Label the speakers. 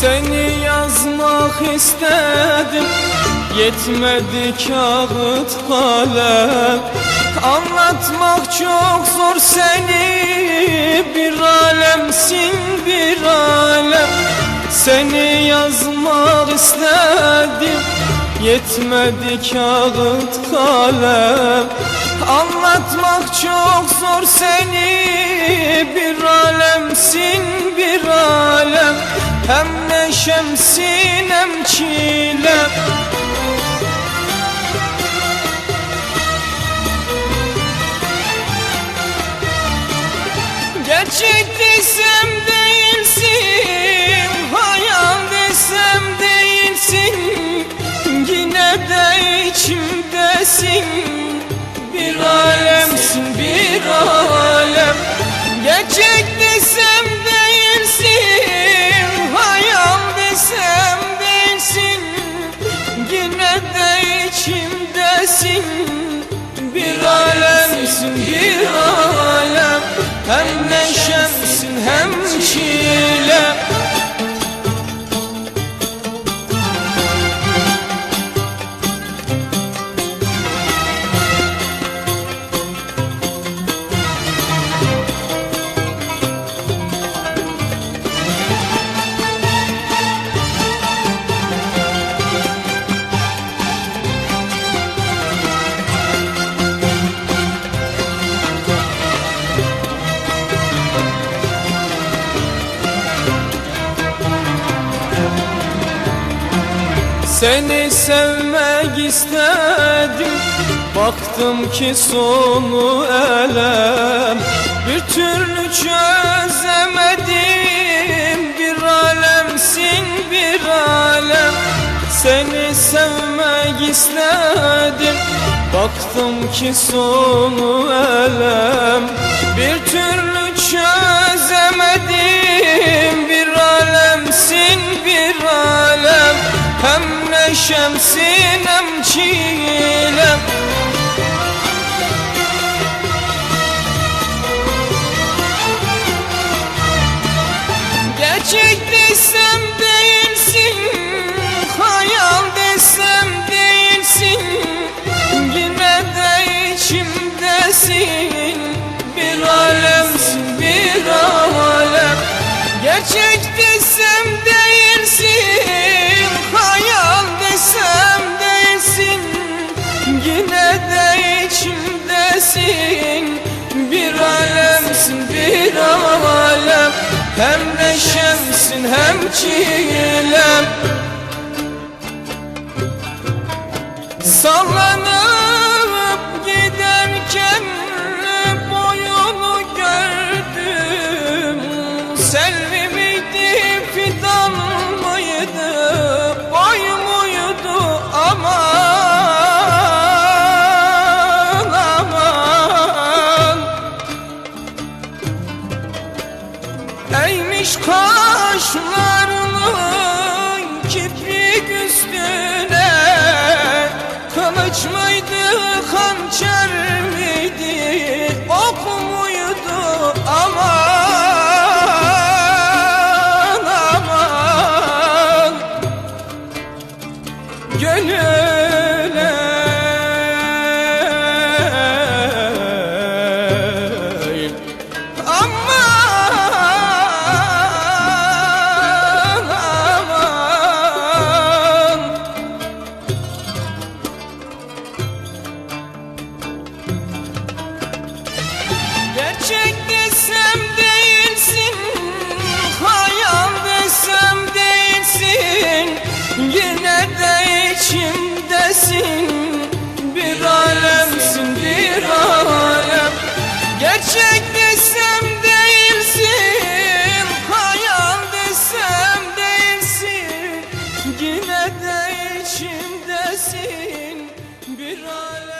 Speaker 1: Seni yazmak istedim. Yetmedi kağıt kalem. Anlatmak çok zor seni. Bir alemsin bir alem. Seni yazmak istedim. Yetmedi kağıt kalem. Anlatmak çok zor seni. Bir alemsin bir alem Hem neşemsin hem çilem. Gerçek desem değilsin Hayal desem değilsin. Yine de içimdesin. Bir alemsin bir alem içimdesin Bir alemsin bir alem. Hem neşemsin hem çilem Seni sevmek istedim. Baktım ki sonu elem. Bir türlü çözemedim. Bir alemsin bir alem. Seni sevmek istedim. Baktım ki sonu elem. Bir türlü çözemedim. Bir alemsin bir neşemsin hem çilem. Gerçek desem değilsin Hayal desem değilsin. Yine de içimdesin Bir alemsin bir alem. Gerçek desem değilsin Desem değilsin Yine de içimdesin. Bir alemsin bir alem. Hem neşemsin hem çilem. Sallanıp Çiçek desem değilsin Kayan desem değilsin. Yine de içimdesin Bir alem.